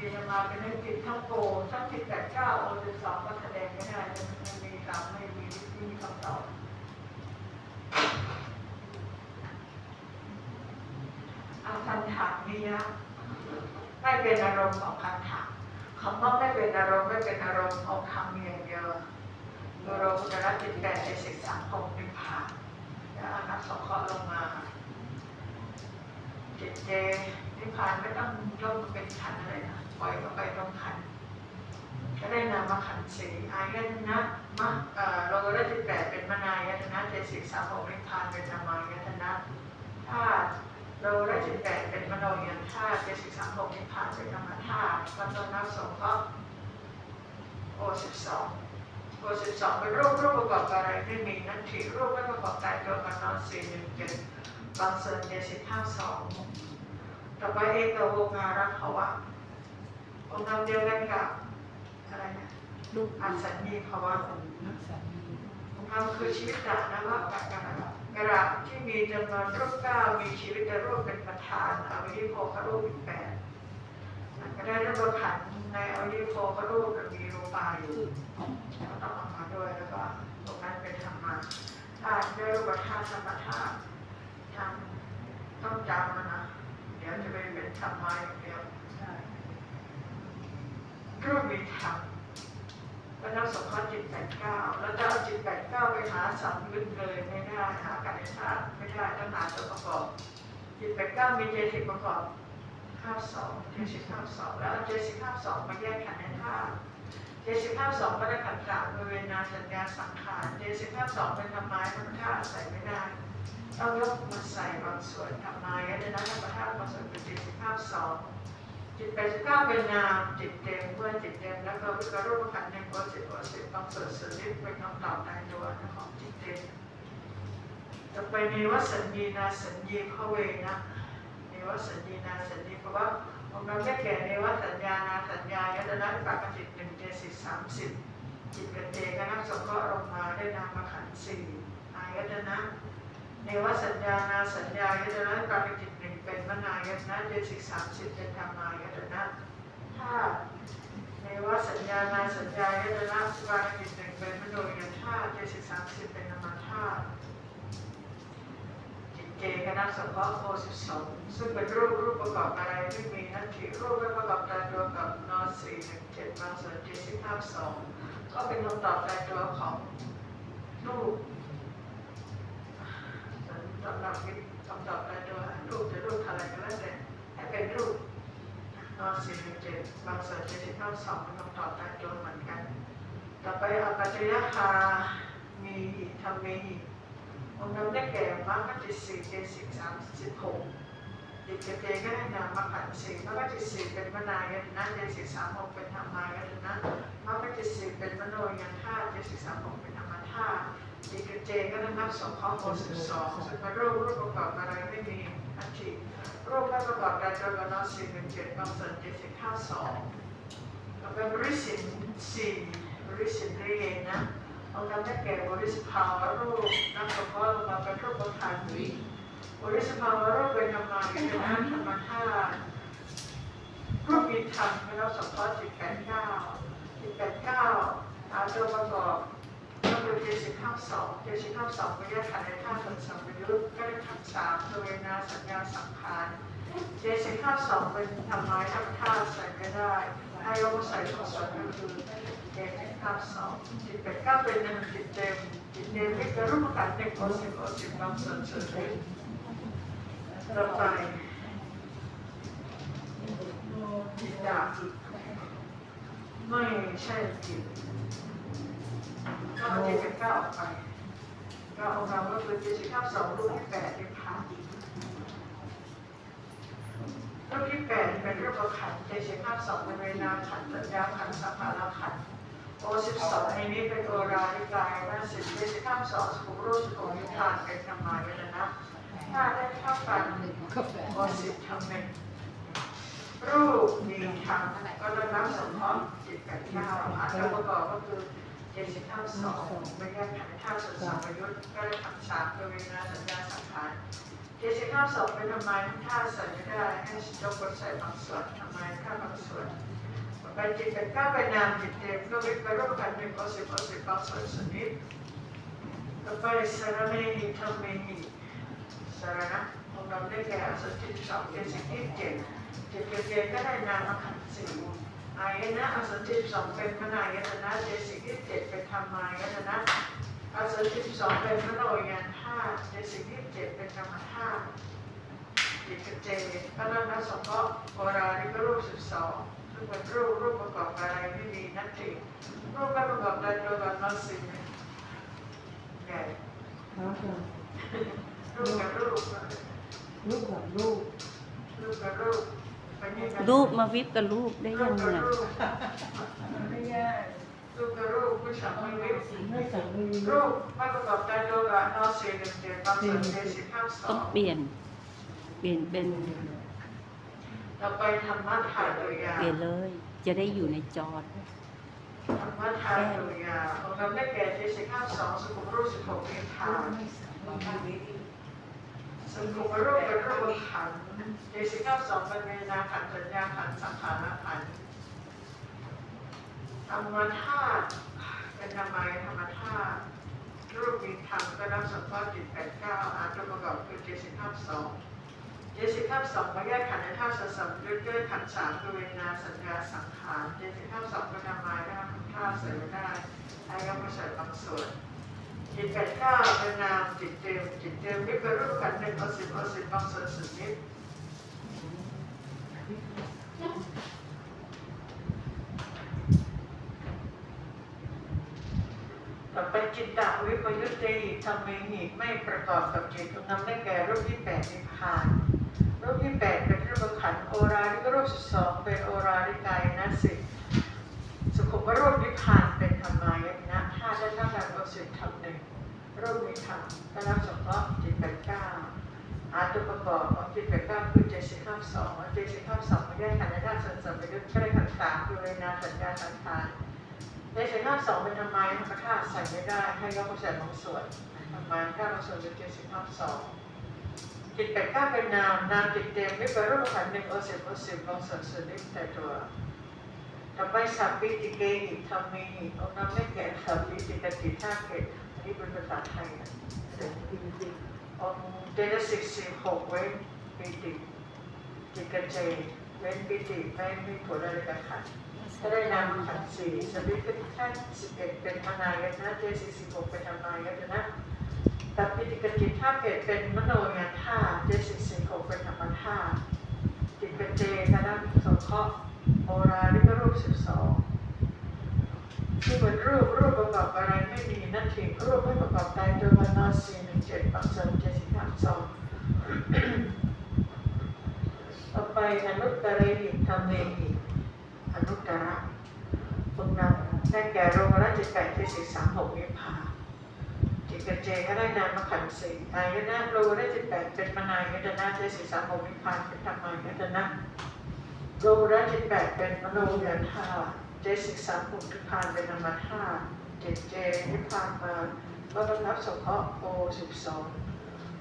กินมาเป็นให้จิตทั้งโกทั้งจิตแปดเก้าโอสิบสองก็แสดงไม่ได้มันมีกรรมไม่มีไม่มีคำตอบอาคันถามนี้นะไม่เป็นอารมณ์ของคันถามคำว่าไม่เป็นอารมณ์ไม่เป็นอารมณ์เอาคำอย่างเดียวตัวเราจะรับจิตแปดในสิกสามองค์นิพพานแล้วอนัตสองเคราะห์ลงมาจิตเจนิพพานไม่ต้องยกเป็นขันเลยนะ ปล่อยเข้าไปตรงขันก็ได้นามขันสีอายตนะมะเอ่อโลกได้ที่แปดเป็นมนายตนะเจสิกสามองค์นิพพานเป็นนามายตนะธาตุโลกได้ที่แปดเป็นมโนยันธาตุเจสิกสามองค์นิพพานเป็นนามธาตุก็ต้องนับสงเคราะห์โอสิบสองโอสิบสองเป็นรูปรูปประกอบอะไรไม่มีนั่นทีรูปไม่ประกอบกายตัวกันนอนสี่หนึ่งเจ็ดบางส่วนเจ็ดสิบห้าสองต่อไปเอกโวงารักภวะ องค์นำเดียวกันกับอะไรนะลูกอัศนีภาวะนักสันนิองค์นำคือชีวิตดานะว่าการกระกระดาษที่มีจำนวนรูปเก้ามีชีวิตในรูปเป็นประธานอวิธิโภครูปอีกแปดก็ได้รูปขันในอวิธิโภครูปมีรูปาอยู่ก็ต้องเอามาด้วยแล้วก็ตรงนั้นเป็นธรรมะธาตุด้วยรูปธาตุธรรมธาตุทำต้องจำนะนะเดี๋ยวจะไปเป็นธรรมะอย่างเดียว ใช่รูปมีธรรมแล้วนับสมพัติจิตแปดเก้าแล้วจะเอาจิตแปดเก้าไปหาสัมลึกเลยไม่ได้หากันธาตุไม่ได้ต้องหาตัวประกอบจิตแปดเก้ามีเจสิกประกอบห้าสองเจสิกห้าสองแล้วเอาเจสิกห้าสองมาแยกขันธ์ธาตุเจสิกห้าสองก็ได้ขันธ์สามบริเวณนาสัญญาสังขารเจสิกห้าสองเป็นธรรมะธรรมธาตุใส่ไม่ได้ต้องยกมาใส่บางส่วนทำนายก็ได้นะธรรมธาตุบางส่วนเป็นเจตสิบห้าสอง จิตแปดสิบเก้าเป็นนามจิตเต็มเมื่อจิตเต็มแล้วก็วิกรูปขันธ์ในโพสิบโพสิบบางเส่วนส่วนนี้เป็นคำตอบในตัวของจิตเต็มต่อไปในวัสัญญีนาสัญญีพระเวนะในวัสัญญีนาสัญญีเพราะว่าองค์นั้นได้แก่ในวัสัญญานาสัญญายตนะปากจิตหนึ่งเจสิบสามสิบจิตกับเจก็นักสงเคราะห์ลงมาได้นามขันธ์สี่อายตนะ สัญญานาสัญญายตนะปาริจิตหนึ่งเป็นมนายตนะเจสิกสามสิบเป็นธรรมายตนะถ้าเนวสัญญานาสัญญายตนะปาริจิตหนึ่งเป็นมโนยธาตุเจสิกสามสิบเป็นนามธาตุจิตเจคณะสงเคราะห์โอสิบสองซึ่งเป็นรูปรูปประกอบอะไรไม่มีนั่นทีรูปไม่ประกอบตายตัวกับนอสี่หนึ่งเจ็ดบาส่วนเจสิกห้าสองก็เป็นคำตอบตายตัวของรูปำหรับคำตอบในตัวรูปจะรูปอะไรก็แล้วแต่ให้เป็นรูปนอนสี่หนึ่งเจ็ดบางส่วนจะได้เก้าสองเป็นคำตอบในตัวเหมือนกัน ต่อไปอปัจจยคามีอีกทำมีองค์นั้นได้แก่มรรคจิตสี่เจ็ดสิบสามสิบหก ตเจเจก็ได้นามมรรคขันสี่มรรคจิสี่เป็นมนายตนะเจสิบสามหกเป็นธรรมายตนะมรรคจิสี่เป็นมโนยันธาเจ็ดสิบสามหกเป็นธรรมธาตุจิกเจก็นับสองข้อหกสิบสองซึ่งเป็นรูปรูปประกอบอะไรไม่มีอันทีรูปไม่ประกอบการจำนวนสี่หนึ่งเจ็ดบางส่วนเจ็ดสิบห้าสองต่อไปบริสินสี่บริสินเรียนนะเอาการได้แก่บริสภาวรูปนับสองข้อลงมาเป็นรูปประธานวิ บริสภาวะโรูปเป็นธรรมาวิจนธรรมธาตุรูปมีธรรมเป็นนับสองข้อจิตแปดเก้าจิตแปดเก้าอาตัวประกอบก็คือเจสิบห้าสองเจสิบห้าสองก็แยกขันธ์ในธาตุสัมปยุตก็ได้ขันธ์สามเวนาสัญญาสังขารเจสิบห้าสองเป็นทำไม้ทำท่าใส่ไม่ได้ให้ยกใส่สองส่วนก็คือเจสิบห้าสองจิตแปดเก้าเป็นหนึ่งจิตเต็มจิตเต็มวิกรุปขันธ์หนึ่งโอสิโอสิบบางส่วนส่วน หนึ่งต่อไปจิตไม่ใช่จิตก็เอาเจ็ดกับเก้าออกไปก็เอาเราก็คือเจ็ดสิบเก้าสองรูปที่แปดเป็นขารูปที่แปดเป็นรูปประขันเจ็ดสิบเก้าสองเป็นเวลาขันสัญญาขันสัมภาระขันโอสิบสองในนี้เป็นโอราลิกายว่าสิบเจ็ดสิบเก้าสองสุขรูปสุขนิทานเป็นธรรมายนะนะ ถ้าได้เท่ากันกาแฟโอสิบทำเป็นรูปมีธรรมก็จะนับสมมติจิตแปดเก้าอาจจะประกอบก็คือเจ็ดสิบเท่าสองไม่แยกขันเท่าส่วนสามประยุทธ์ก็ได้ขันธ์สามตัวเวลาสัญญาสังขารเจ็ดสิบข้าสองเป็นทำไมทั้งท่าใส่ไม่ได้ให้ยกบนใส่บางส่วนทำไมท่าบางส่วนไปจิตเป็นก้าไปนามจิตเต็มก็วิปรูปกันเป็นโอสิโอสิบางส่วนสนิทต่อไปสารเมหิธรรมเมหิ สารนะของเราได้แก่สุจิตสองเป็นสิ่งที่เจ็ดเจ็ดเจ็ดก็ได้นามขันธ์สี่อายนะอสุจิสองเป็นมนายตนะเจสิ่งที่เจ็ดเป็นธรรมายตนะอาศัยสิสองเป็นมโนยานธาตุในสิ่งที่เจ็ดเป็นธรรมธาตุจิตเจก็นั่นนะสงฆ์โบราณนี่ก็รูปสิบสองซึ่งเป็นรูปรูปประกอบอะไรไม่มีนัตถิรูปไม่ประกอบใดตัวกันนอสิงใหญ่ ครับผมรูปกับรูปลูกกับลูกรูปกับรูปไปนี่กันรูปมาวิบกับรูปได้รูยัปงกับไงรูปไม่แย่รูปกับรูปผู้ชายไม่วิบไม่สั่งไม่มีรูปไม่ประกอบใดตัวกันนอสิงเจ็ดบางส่วนเจสิบห้าสอต้องงเปลี่ยน เปลี่ยนเป็นเราไปธรรมะถ่ายตัวยาเปลี่ยนเลย จะได้อยู่ในจอดธรรมะถ่ายตัวยาองค์เราได้แก่ที่สิบห้าสองสุขุมรูปสิบหกเมธา สุขุมรูปเป็นรูปขันธ์ที่สิบห้าสองเป็นเวนาขันสัญญาขันสังขารขันธรรมธาตุเป็นธรรมายธรรมธาตุรูปมีธรรมก็รับสัมภาษณ์จิตแปดเก้าอาจประกอบคือเจ็ดสิบห้าสองเจสิข้าสองมาแยกขันธ์ในท่าสสัมยุทธ์ด้วยขันสามคือเวนาสัญญาสังขารเจสิข้าสองก็นทำมาได้ทุกท่าเสริมได้อายกมาใส่บางส่วน จิตแปดเก้าเป็นนามจิตเต็มจิตเต็มวิปรูปขันธ์หนึ่งเอาสิบเอาสิบบางส่วนสุดนิดต่อไปจิตตวิปยุตติทำเมหิไม่ประกอบกับจิตตรงนั้นได้แก่รูปที่แปดนิพพานรูปที่แปดเป็นรูปขันธ์โอราลิกรูปสิบสองเป็นโอราลิกายนะสิสุขุมรูปนิพพานเป็นธรรมายนะห้าได้เท่ากันกับสิบทำหนึ่ง รูปนิพพานก็รับสงเคราะห์จิตแปดเก้าอาตุประกอบของจิตแปดเก้าคือเจ็ดสิบห้าสองเจ็ดสิบห้าสองไม่ได้ขันธ์ในด้านสันสัมปยุทธ์ก็ได้ขันธ์สามคือเวนาสัญญาสังขารเจ็ดสิบห้าสองเป็นธรรมธรรมธาตุใส่ไม่ได้ให้ยกมาใส่บางส่วนธรรมายถ้าบางส่วนเป็นเจ็ดสิบห้าสองจิตแปดเก้าเป็นนามนามจิตเต็มวิปรูปขันธ์หนึ่งโอสิบโอสิบลงสันสุนิแต่ตัวต่อไปสัพพิติเกหิธรรมเมหิองค์นามได้แก่สัพพิติกติท่าเกต อันนี้เป็นภาษาไทยนะองค์เจตสิกสิบหกเว้นปิติจิตกเจเว้นปิติไม่มีผลอะไรกับขันธ์ถ้าได้นามขันสี่สัพพิติท่าสิบเอ็ดเป็นมนายนะเจสิกสิบหกเป็นธรรมายตนะแตัดปิติกจิตถ้าเกิดเป็นมโนญาณธาเจสิกสิงหกเป็นธรรมธาจิตเป็นเจคณะสงเคราะห์โอราลิกรูปสิบสอง ที่เป็นรูปรูปประกอบอะไรไม่มีนัตถิรูปไม่ประกอบใดโดยวันนอสีหนึ่งเจ็ดปักเสริมเจ็ดสิบห้าสองต่อไปอนุตตรหิธรรมเมหิอนุตตระพวกนั้นได้แก่โรงราชจิตแปดที่สิบสามหกนิพาจิตกับเจก็ได้นามขันธ์สี่อายนะโลได้จิตแปดเป็นมนายตนะเจสิสามโมนิพาเป็นธรรมายตนะโลได้จิตแปดเป็นมโนยานธา เจสิสามโมนิพพานเป็นธรรมธาตุจิตเจนิพพานมาก็ต้องนับสงเคราะห์โอสิบสอง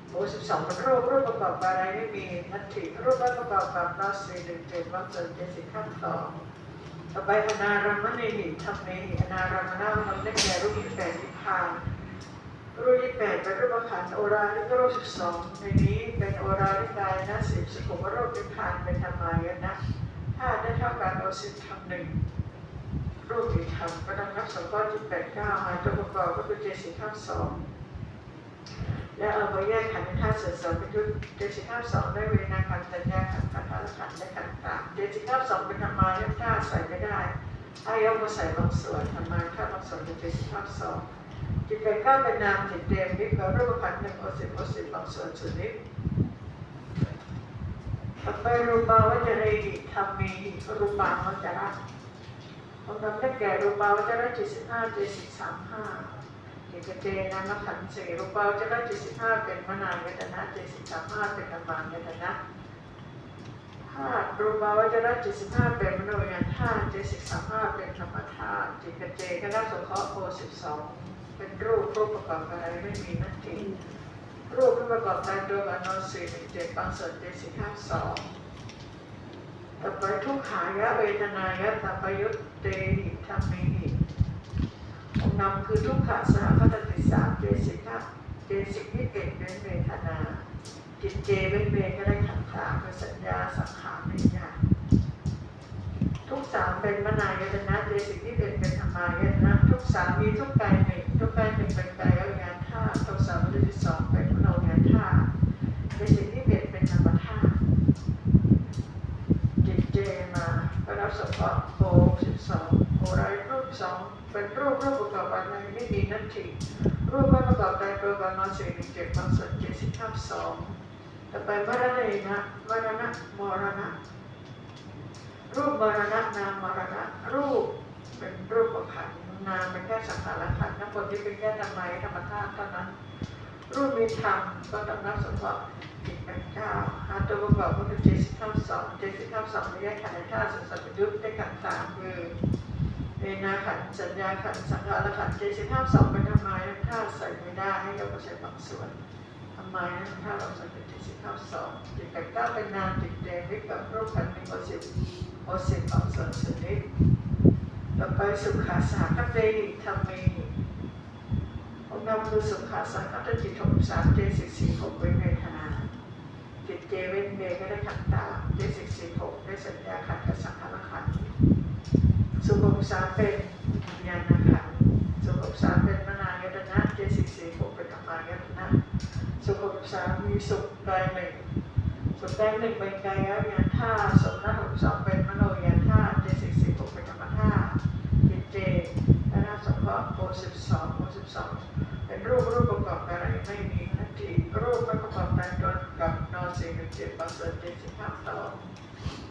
โอสิบสองเป็นรูปรูปประกอบอะไรไม่มีนัตถิรูปประกอบกับนอสีหนึ่งเจ็ดวัคซีนเจสิกข้ามสองต่อไปอนารามณีหิธรรมเมหิอนารามนาทำได้แก่รูปที่แปดนิพพานรูปที่แปดเป็นรูปขันโอราลิกรูปสิบสองในนี้เป็นโอราลิกายนะสิบสุขุมรูปนิพพานเป็นธรรมายนะถ้าได้เท่ากันเอาสิบทำหนึ่ง รูปอีกทำก็ต้องนับสองก้อนที่แปดเก้าหาตัวประกอบก็คือเจสิบห้าสองและเอาไปแยกขันธ์ในท่าสริมสองเป็นชุดเจสิบห้าสองได้เวนาขันธ์สัญญาขันธ์ขันธ์ขันธ์และขันธ์ตาเจสิบห้าสองเป็นธรรมายนะถ้าใส่ไม่ได้ถ้ายกมาใส่บางส่วนธรรมายถ้าบางส่วนเป็นเจสิบห้าสองจิตเป็นก้าเป็นนามจิตเต็มวิปรูปขันธ์หนึ่งโอสิบโอสิบบางส่วนสุดนิดต่ไปรูปาวจริหิธรรมีรูปาวจระ องค์นำได้แก่รูปาวจระจิตสิบห้าเจสิบสามห้าจิตเจนามขันธ์สี่รูปาวจระจิตสิบห้าเป็นมนายตนะเจสิบสามห้าเป็นธรรมายตนะห้ารูปาวจระจิตสิบห้าเป็นมโนญาณธาตุเจสิบสามห้าเป็นธรรมธาตุจิตเจก็ได้สงเคราะห์โอสิบสองเป็นรูปรูปประกอบอะไรไม่มีนัตถิรูปที่ประกอบการตัวกับนอนสี่หนึ่งเจ็ดบางส่วนเจ็ดสิบห้าสองต่อไปทุกขายะเวทนายะตัปยุต เตหิธรรมิหิองค์นำคือทุกขะสหคตติสามเจสิกะเจสิกนิเอกเป็นเวทนา จิตเจเป็นเวก็ได้ขันธ์สามเป็นสัญญาสังขารวิญญาณทุกสามเป็นมนายตนะเจสิกนิเอกเป็นธรรมายตนะทุกสามมีทุกกายหนึ่งทุกกายหนึ่งเป็นกายวิญญาณธาตุทุกสามเป็นที่สองเป็นมโนวิญญาณธาตุเจสิกนิเอกเป็นธรรมธาตุจิตเจ มาก็รับสมบัติโอสิบสองโอไรรูปสองเป็นรูปรูปประกอบอะไรไม่มีนัตถิรูปประกอบใดตัวกันนอนสี่หนึ่งเจ็ดบางส่วนเจ็ดสิบห้าสองต่อไปมรณะนะมรณะมรณะรูปมรณะนามมรณะรูปเป็นรูปประขันธ์นามเป็นแค่สังขารขันธ์น้ำบนที่เป็นแค่ธรรมะธรรมธาตุเท่านั้นรูปมีธรรมก็ต้องรับสมบัติอีก เป็นเก้าหาตัวประกอบก็คือเจสิบห้าสองเจสิบห้าสองไม่แยกขันธ์ในธาตุสัมปยุทธ์ได้ขันธ์สามคือเวนาขันธ์สัญญาขันธ์สังขารขันธ์เจสิบห้าสองเป็นทำไมถ้าใส่ไม่ได้ให้เราใส่บางส่วนทำไมถ้าเราใส่เป็นเจสิบห้าสองจิตแปดเก้าเป็นนามจิตแดงวิกับรูปขันธ์มีโอสิบโอสิบบางส่วนชนิดต่อไปสุขาสาคเตหิธรรมีองค์นำคือสุขาสาคตจิตหกสามเจสิสี่หกเป็นเวทนา เจเวนเวก็ได้ขันตามเจสิบสี่หกได้สัญญาขันธ์กับสังขารขันสุขภสามเป็นญาณขันสุขภสามเป็นมนายตนะเจสิกสี่หกเป็นธรรมายตนะสุขภสามมีสุขกายหนึ่งสุขกายหนึ่งเป็นกายวิญญาณธาตุสมนัตหกสองเป็นมโนญาณธาตุเจสิกสี่หกเป็นธรรมธาตุจิตเจและนาสงเคราะห์โอสิบสองโอสิบสองเป็นรูปรูปประกอบกันอะไรไม่มีนาทีรูปประกอบกันจนกับนอนสี่หนึ่งเจ็ดบางส่ว Pastor Richard, Pastor Richard, Pastor.